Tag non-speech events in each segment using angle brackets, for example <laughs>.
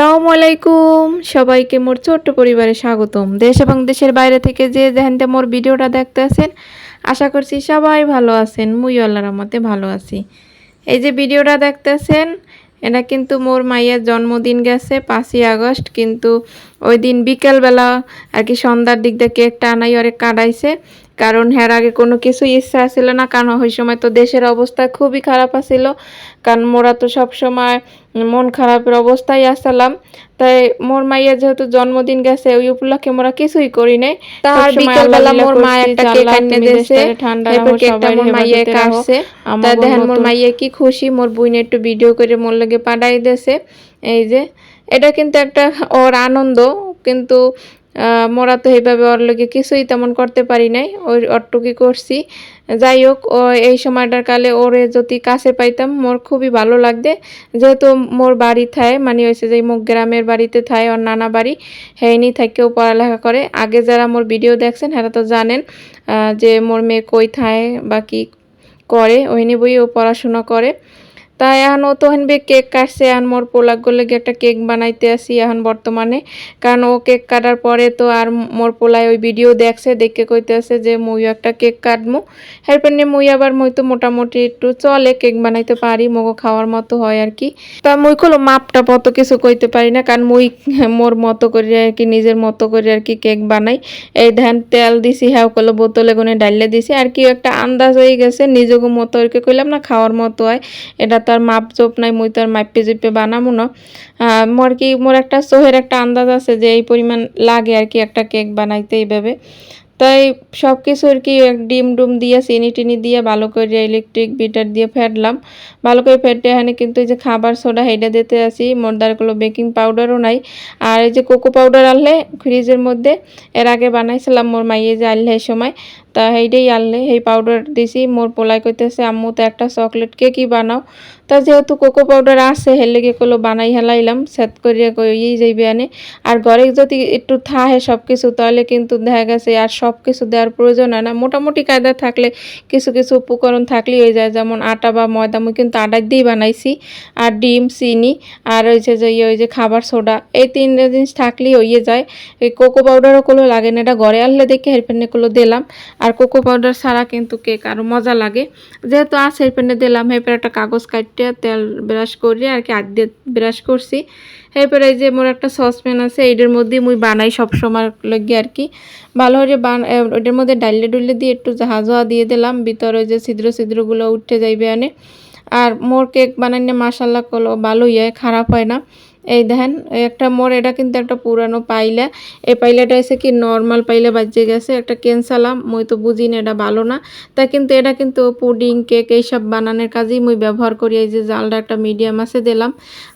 আসসালামু আলাইকুম। সবাইকে মোর ছোট্ট পরিবারে স্বাগতম। দেশ এবং দেশের বাইরে থেকে যে যেখানতে মোর ভিডিওটা দেখতে আছেন, আশা করছি সবাই ভালো আছেন মুই আল্লাহর রহমতে ভালো আছি। এই যে ভিডিওটা দেখতেছেন এটা কিন্তু মোর মাইয়ের জন্মদিন গেছে, পাঁচই আগস্ট, কিন্তু ওই দিন বিকেলবেলা আর কি সন্ধ্যার দিক দিয়ে কেকটা আনাই ওরে কাটাইছে। কারণ হ্যার আগে কোনো কিছু ইচ্ছা ছিল না, কারণ ওই সময় তো দেশের অবস্থা খুবই খারাপ আছিল। কারণ মোরা তো সব সময় মন খারাপের অবস্থায় আসলাম। তাই মোর মাইয়া যেহেতু জন্মদিন গেছে ওই উপলক্ষে মোরা কিছুই করি নাই। তার বিকালবেলা মোর মা একটা কেক আনতে দিয়েছে ঠান্ডা এরপর কেকটা মোর মাইয়া কাটছে। তা দেখেন মোর মাইয়া কি খুশি মোর বুইনে একটু ভিডিও করে মোর লগে পাঠাই দিয়েছে। এই যে এটা কিন্তু একটা ওর আনন্দ কিন্তু মোরা তো এইভাবে ওর লগে কিছুই তেমন করতে পারি নাই। ওই অটুকি করছি। যাই হোক, ও এই সময়টার কালে ওরে যদি কাছে পাইতাম, মোর খুবই ভালো লাগবে। যেহেতু মোর বাড়ি থায় মানে হয়েছে যে মুখ গ্রামের বাড়িতে থায়, ওর নানা বাড়ি, হেইনি থেকেও পড়ালেখা করে। আগে যারা মোর ভিডিও দেখছেন হ্যাঁ তো জানেন যে মোর মেয়ে কই থায় বা কি করে, ওইনি বই ও পড়াশোনা করে। তাই এখন ও তো হেনবে কেক কাটছে। এখন মোর পোলাক গলে গিয়ে একটা কেক বানাইতে আসি এখন বর্তমানে। কারণ ও কেক কাটার পরে তো আর মোর পোলায় ওই ভিডিও দেখছে, দেখে কইতে আছে যে মুই একটা কেক কাটমু। এরপর নিয়ে মুই আবার মুই তো মোটামুটি একটু চলে কেক বানাইতে পারি, মগো খাওয়ার মতো হয় আর কি তা মুই কলো মাপটা মতো কিছু কইতে পারি না, কারণ মুই <laughs> মোর মতো করে আর কি নিজের মতো করে আর কি কেক বানাই। এই ধ্যান তেল দিছি হ্যাঁ কলো বোতলে গুনে ডাইলে দিছি। আর কি একটা আন্দাজ হয়ে গেছে নিজেকে মতো আর কি কইলাম না, খাওয়ার মতো হয়। এটা তো আর মাপ চোপ নাই, মুই তো আর মাপে জুপে বানাবো না। মোর কি, মোর একটা সোহের একটা আন্দাজ আছে যে এই পরিমাণ লাগে আর কি একটা কেক বানাইতে এইভাবে। তাই সব কিছু আর কি ডিম ডুম দিয়ে, চিনি টিনি দিয়ে, ভালো করে ইলেকট্রিক বিটার দিয়ে ফেটলাম। ভালো করে ফেটে এখানে কিন্তু এই যে খাবার সোডা হেডে দিতে আসি মোরদারগুলো বেকিং পাউডারও নাই। আর এই যে কোকো পাউডার আনলে ফ্রিজের মধ্যে, এর আগে বানাইছিলাম মোর মাইয়ে যে আনলে সময়, তা সেইটাই আনলে সেই পাউডার দিছি। মোর পোলাই কইতেছে, আম্মু, তো একটা চকলেট কেকই বানাও। তা যেহেতু কোকো পাউডার আছে হেলে গে কলো বানাই হেলাইলাম, সেট করিয়া কইই যাইবে আনে। আর ঘরে যদি একটু থাহে সব কিছু তাহলে কিন্তু দেখা গেছে আর সব কিছু দেওয়ার প্রয়োজন হয় না। মোটামুটি কায়দা থাকলে কিছু কিছু উপকরণ থাকলেই হয়ে যায়, যেমন আটা বা ময়দা। মুই কিন্তু আটা দিয়েই বানাইছি, আর ডিম, চিনি, আর হয়েছে যে ইয়ে ওই যে খাবার সোডা, এই তিনটা জিনিস থাকলেই হইয়ে যায়। এই কোকো পাউডারও কোনো লাগে না, এটা ঘরে আনলে দেখে হেরপেনে গুলো দিলাম। আর কোকো পাউডার ছাড়া কিন্তু কেক আরও মজা লাগে। যেহেতু আছে হেরপেনে দিলাম এরপর একটা কাগজ কাটতে তেল ব্রাশ করি আর কি আগে ব্রাশ করছি। এরপরে এই যে মোর একটা সসপ্যান আছে এইটার মধ্যে মুই বানাই সব সময় লগে আর কি। ভালো হয়ে ওটার মধ্যে ডাইলে ডুলে দিয়ে একটু জাহাজা দিয়ে দিলাম, ভিতরে যে ছিদ্র ছিদ্রগুলো উঠে যাইবে আনে। আর মোর কেক বানাইলে মাসাল্লাহ কলো ভালো ইয়ে খারাপ হয় না। এই দেখেন একটা মোর এটা কিন্তু একটা পুরানো পাইলা। এই পাইলাটা এসে কি নর্মাল পাইলা বাজে গেছে, একটা ক্যান্সালাম মুই তো বুঝি না, এটা ভালো না। তা কিন্তু এটা কিন্তু পুডিং কেক এইসব বানানোর কাজেই মুই ব্যবহার করি, এই যে জালটা একটা মিডিয়াম আছে দিলাম।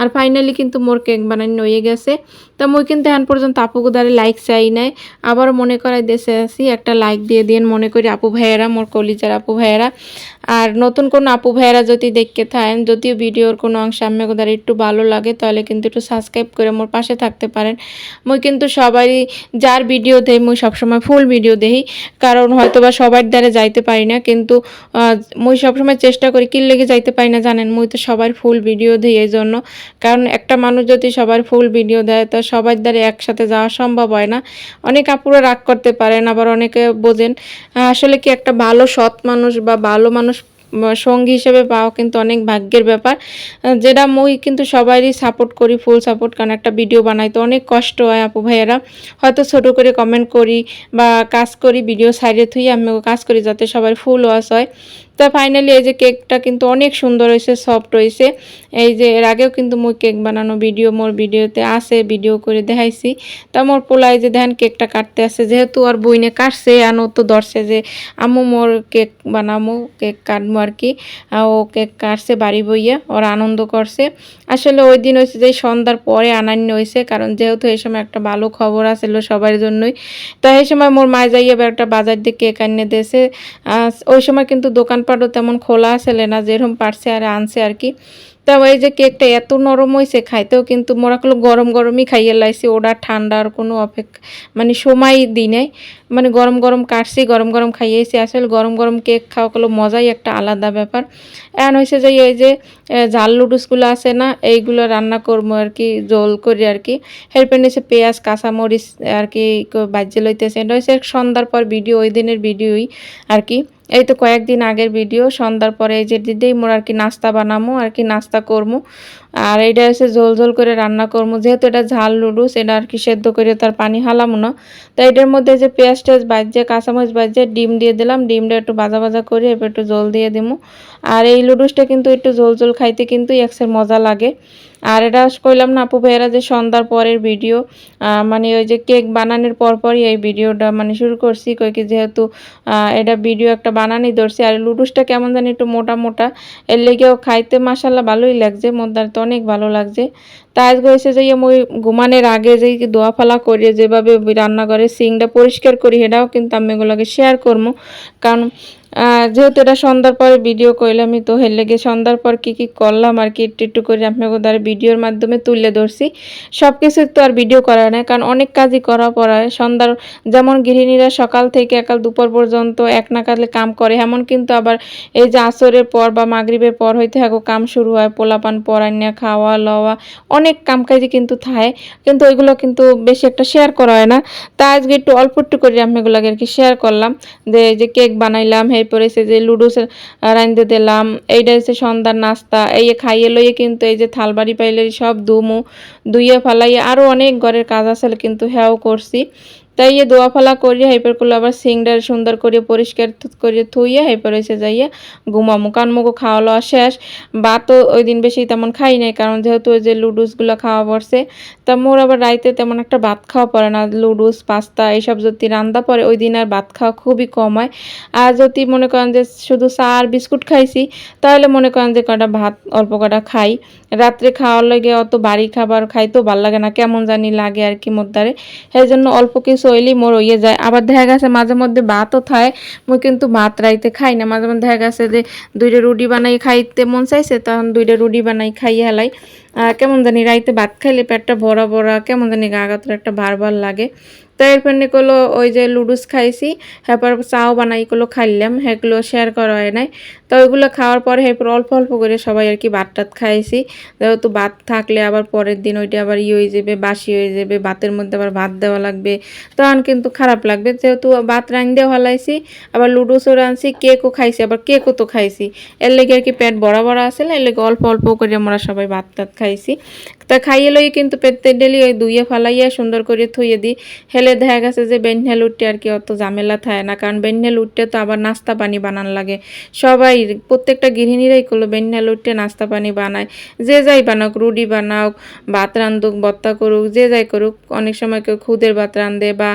আর ফাইনালি কিন্তু মোর কেক বানানি হয়ে গেছে। তা মুই কিন্তু এখন পর্যন্ত আপু গোদারে লাইক চাই নাই। আবার মনে করাই দেশে আসি একটা লাইক দিয়ে দিন মনে করি আপু ভাইয়েরা, মোর কলিজার আপু ভাইয়েরা। আর নতুন কোনো আপু ভাইয়েরা যদি দেখতে থাকেন, যদিও ভিডিওর কোনো অংশ আমি একটু ভালো লাগে, তাহলে কিন্তু একটু সাবস্ক্রাইব করে মোর পাশে থাকতে পারেন। মুই কিন্তু সবারই যার ভিডিও দেই, মুই সবসময় ফুল ভিডিও দেই, কারণ হয়তো বা সবার দ্বারা যাইতে পারি না, কিন্তু মুই সবসময় চেষ্টা করি কি লেগে যাইতে পারি না জানেন, মুই তো সবার ফুল ভিডিও দিই এই জন্য। কারণ একটা মানুষ যদি সবার ফুল ভিডিও দেয়, তো সবার দ্বারা একসাথে যাওয়া সম্ভব হয় না। অনেক আপুরা রাগ করতে পারেন, আবার অনেকে বোঝেন আসলে কি একটা ভালো সৎ মানুষ বা ভালো মানুষ সঙ্গী হিসেবে পাওয়া কিন্তু অনেক ভাগ্যের ব্যাপার। যেটা মই কিন্তু সবারই সাপোর্ট করি ফুল সাপোর্ট কারণ একটা ভিডিও বানাইতে অনেক কষ্ট হয় আপু ভাইয়েরা। হয়তো ছোট করে কমেন্ট করি বা কাজ করি ভিডিও সাইডে থুই আমি কাজ করি যাতে সবার ফুল ওয়াশ হয়। তা ফাইনালি এই যে কেকটা কিন্তু অনেক সুন্দর হয়েছে সফট হয়েছে। এই যে এর আগেও কিন্তু মুই কেক বানানো ভিডিও মোর ভিডিওতে আছে ভিডিও করে দেখাইছি। তা মোর পোলাই যে দেখেন কেকটা কাটতে আছে, যেহেতু আর বইনে কাটছে ও তো ধরছে যে আম্মু মোর কেক বানামো কেক কাটবো আর কি। ও কেক কাটছে বাড়ি বইয়া, ওর আনন্দ করছে। আসলে ওই দিন হয়েছে যে সন্ধ্যার পরে আনান্য হয়েছে, কারণ যেহেতু এই সময় একটা ভালো খবর আসছিল সবার জন্যই। তা এই সময় মোর মা যাই এবার একটা বাজার দিয়ে কেক আনিয়ে দিয়েছে। ওই সময় কিন্তু দোকানপাটও তেমন খোলা আসলে না, যেরকম পারছে আর আনছে আর কি। তা এই যে কেকটা এত নরম হয়েছে খাইতেও কিন্তু মোরা কলো গরম গরমই খাইয়ে লাইছি ওটা ঠান্ডার কোনো অপেক্ষা মানে সময় দিই নাই। মানে গরম গরম কাটছি, গরম গরম খাইয়েছি, আসলে গরম গরম কেক খাওয়া কলো মজাই একটা আলাদা ব্যাপার। এখন হয়েছে যে এই যে ঝাল লুডুসগুলো আছে না, এইগুলো রান্না করব আর কি, জল করে আর কি। হেল্পে নিয়েছে পেঁয়াজ, কাঁচামরিচ আর কি বাজ্যে লইতেছে। এটা হচ্ছে সন্ধ্যার পর ভিডিও, ওই দিনের ভিডিওই আর কি। এই তো কয়েকদিন আগের ভিডিও সন্ধ্যার পরে এই যে দিদি, মোর আর কি নাস্তা বানামো, আর কি নাস্তা করব আর এইটা হচ্ছে ঝোল ঝোল করে রান্না করব। যেহেতু এটা ঝাল লুডুস এটা আর কি সেদ্ধ করে তার পানি হালামো না। তো এটার মধ্যে যে পেঁয়াজ টেয়াজ বাজছে, কাঁচামরিচ বাজছে, ডিম দিয়ে দিলাম। ডিমটা একটু বাজা বাজা করে এরপর একটু জল দিয়ে দিমু। আর এই লুডুসটা কিন্তু একটু ঝোল ঝোল খাইতে কিন্তু একসের মজা লাগে। আর এটা কইলাম না আপু ভাইয়েরা যে সন্ধ্যার পরের ভিডিও মানে ওই যে কেক বানানোর পর পরই এই ভিডিওটা মানে শুরু করছি। কই কি যেহেতু এটা ভিডিও একটা বানানি ধরছি। আর লুডুসটা কেমন জানি একটু মোটা মোটা, এর লেগেও খাইতে মাসাল্লাহ ভালোই লাগছে। মোদ্দার তো অনেক ভালো লাগছে। তা আজকে হয়েছে যে মই ঘুমানের আগে যে দোয়া ফালা করে, যেভাবে রান্নাঘরে সিংটা পরিষ্কার করি, সেটাও কিন্তু আমি এগুলোকে শেয়ার করব। কারণ যেহেতু এটা সন্ধ্যার পরে ভিডিও করলামই তো হের লেগে সন্ধ্যার পর কি কি করলাম আর কি একটু একটু করে আপনাকে দ্বারা ভিডিওর মাধ্যমে তুলে ধরছি। সব কিছু তো আর ভিডিও করা হয় না কারণ অনেক কাজই করা পড়ায়। সন্ধ্যার যেমন গৃহিণীরা সকাল থেকে একাল দুপুর পর্যন্ত এক নাকালে কাম করে, এমন কিন্তু আবার এই যে আসরের পর বা মাগরিবের পর হইতে হাগো কাম শুরু হয়, পোলাপান পরান্যা খাওয়া লওয়া, অনেক কাম কাজই কিন্তু থাকে। কিন্তু ওইগুলো কিন্তু বেশি একটা শেয়ার করা হয় না। তা আজকে একটু অল্প একটু করে আমি এগুলোকে আর কি শেয়ার করলাম। যে কেক বানাইলাম এরপরে এসে যে লুডুস রাঁধতে দিলাম, এইটা হচ্ছে সন্ধ্যার নাস্তা, এই খাইয়ে লইয়ে কিন্তু এই যে থালবাড়ি পাইলে সব দুমু দুইয়ে ফালাইয়ে আরও অনেক ঘরের কাজ আসলে কিন্তু হ্যাও করছি। তাই ইয়ে দোয়া ফালা করিয়া হেপর করলে আবার সিংডার সুন্দর করে পরিষ্কার থু- করে থুইয়া হেপর এসে যাইয়া ঘুমামু। কারণ মুখো খাওয়া লওয়া শেষ। ভাতও ওই দিন বেশি তেমন খাই নাই, কারণ যেহেতু ওই যে লুডুসগুলো খাওয়া পড়ছে, তা মোর আবার রাইতে তেমন একটা ভাত খাওয়া পড়ে না। লুডুস, পাস্তা, এইসব যদি রান্না পরে, ওই দিন আর ভাত খাওয়া খুবই কম হয়। আর যদি মনে করেন যে শুধু চা আর বিস্কুট খাইছি, তাহলে মনে করেন যে কটা ভাত অল্প কটা খাই। রাত্রে খাওয়ার লাগে অত বাড়ি খাবার খাইতেও ভালো লাগে না, কেমন জানি লাগে আর কি মোদ্দারে। সেই জন্য অল্প কিছু হইলেই মোর হয়ে যায়। আবার দেখা গেছে মাঝে মধ্যে ভাতও খায় মুই কিন্তু ভাত রাইতে খাই না। মাঝে মধ্যে দেখা গেছে যে দুইটা রুটি বানাই খাইতে মন চাইছে, তখন দুইটা রুটি বানাই খাইয়ে হেলাই। কেমন জানি রাইতে ভাত খাইলে পেটটা ভরা ভরা, কেমন জানি গা গাতর একটা ভার ভার লাগে। তো এরপর নিকলো ওই যে লুডুস খাইছি এরপর চাও বানাই গুলো খাইলাম সেগুলো শেয়ার করা হয় নাই। তো ওইগুলো খাওয়ার পরে এরপর অল্প অল্প করে সবাই আর কি ভাত টাত খাইছি। যেহেতু ভাত থাকলে আবার পরের দিন ওইটা আবার ইয়ে হয়ে যাবে, বাসি হয়ে যাবে, ভাতের মধ্যে আবার ভাত দেওয়া লাগবে। তখন কিন্তু খারাপ লাগবে, যেহেতু ভাত রান দিয়ে হলাইছি, আবার লুডুসও রাঁধছি, কেকও খাইছি, আবার কেকও তো খাইছি। এর লেগে আর কি পেট বড়া বড়া আছে না, এর লেগে অল্প অল্প করে আমরা সবাই ভাত টাত খাইছি। তা খাইয়ে লই কিন্তু পেতে ডেলি ওই দুইয়ে ফালাইয়া সুন্দর করে থইয়ে দিই। হেলে দেখা গেছে যে বেনহেল উঠতে আর কি অত ঝামেলা থাকে না। কারণ বেনহেল উঠতে তো আবার নাস্তা পানি বানান লাগে। সবাই, প্রত্যেকটা গৃহিণীরাই করল বেনহেল উঠতে নাস্তা পানি বানায়। যে যাই বানাক, রুটি বানাওক ভাত রান্ধুক বত্তা করুক, যে যাই করুক, অনেক সময় কেউ খুদের ভাত রান্ধে বা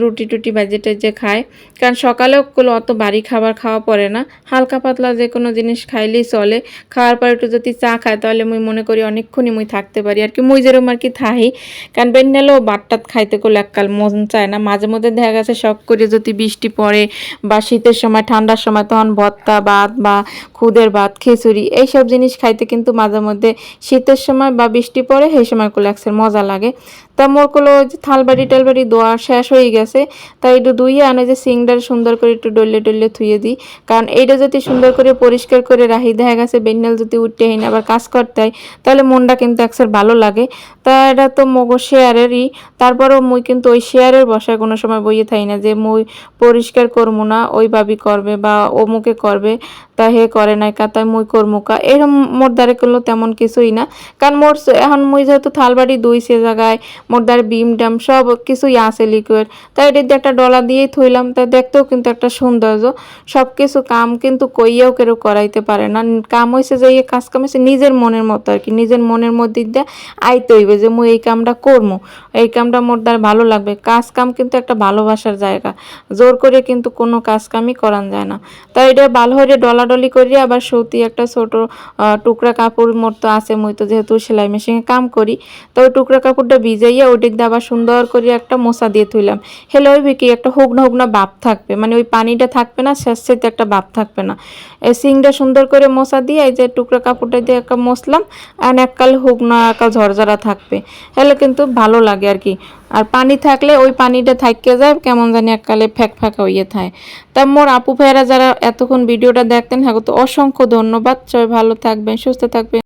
রুটি টুটি বাজে যে খায়। কারণ সকালেও কোনো অত বাড়ি খাবার খাওয়া পড়ে না। হালকা পাতলা যে কোনো জিনিস খাইলেই চলে। খাওয়ার পর একটু যদি চা খায় তাহলে মুই মনে করি অনেকক্ষণই মুই থাকতে পারি। আর কি মুই যেরকম আর কি থাহি। কারণ বেন্নেলেও বাটটাত খাইতে করলে এককাল মন চায় না। মাঝে মধ্যে দেখা গেছে শখ করে যদি বৃষ্টি পড়ে বা শীতের সময়, ঠান্ডার সময় তখন ভত্তা ভাত বা খুদের ভাত, খিচুড়ি এইসব জিনিস খাইতে কিন্তু মাঝে মধ্যে শীতের সময় বা বৃষ্টি পড়ে সেই সময় করলে একসের মজা লাগে। তা মোর যে থালবাড়ি টালবাড়ি দোয়া শেষ হয়ে গেছে তাই একটু ধুইয়ে আনে যে সিংডার সুন্দর করে একটু ডলে ডলে থুয়ে দিই। কারণ এইটা যদি সুন্দর করে পরিষ্কার করে রাখি, দেখা গেছে বেন্নাল যদি উঠতে হয় না আবার কাজ করতে হয়, তাহলে মনটা কিন্তু একসার ভালো লাগে। তা এটা তো মগো শেয়ারেরই, তারপরেও মুই কিন্তু ওই শেয়ারের বসায় কোনো সময় বইয়ে থাই না যে মুই পরিষ্কার করব না, ওই ভাবি করবে বা অমুকে করবে, তা হে করে নাই, কা তাই মুই করমু কা। এরকম মোর দ্বারে করল তেমন কিছুই না। কারণ মোর এখন মুই যেহেতু থালবাড়ি দুই সে জায়গায়, মোর দ্বারে বিম ডাম সব কিছুই আছে লিকুইড তাই এটা দিয়ে একটা ডলা দিয়েই থইলাম, তা দেখতেও কিন্তু একটা সৌন্দর্য। সব কিছু কাম কিন্তু কইয়াও কেউ করাইতে পারে না। কাম হয়েছে যে এই কাজ কাম হয়েছে নিজের মনের মতো আর কি। নিজের মনের মধ্যে দিয়ে আইতে হইবে যে মুই এই কামটা করমু। এই কামটা মোর দ্বারা ভালো লাগবে লাগবে। কাজ কাম কিন্তু একটা ভালোবাসার জায়গা। জোর করে কিন্তু কোনো কাজ কামই করান যায় না। তাই এটা ভালো হয়ে ডলাডলি করি, আবার সৌতি একটা ছোট টুকরা কাপড় মোর তো আছে, মুই তো যেহেতু সেলাই মেশিনে কাম করি। তো ওই টুকরা কাপড়টা ভিজাইয়া ওই দিক দিয়ে আবার সুন্দর করে একটা মোছা দিয়ে থইলাম। হেলে ওই কি, একটা হুগনা হুগনা ভাব থাকবে। মানে ওই পানিটা থাকবে না শেষেতে একটা ভাব থাকবে না। এই সিংটা সুন্দর করে মোছা দিয়ে এই যে টুকরা কাপড়টা দিয়ে একটা মশলাম আর এককাল হুগনা, একা ঝরঝরা থাকবে। হেলে কিন্তু ভালো লাগে আর কি। আর পানি থাকলে ওই পানিটা থাকতে যায়, কেমন জানি এককালে ফ্যাক ফ্যাকা হইয়ে থাকে তা মোর আপু ভাইয়েরা যারা এতক্ষণ ভিডিওটা দেখতেন হ্যাঁ তো অসংখ্য ধন্যবাদ। সবাই ভালো থাকবেন, সুস্থ থাকবেন।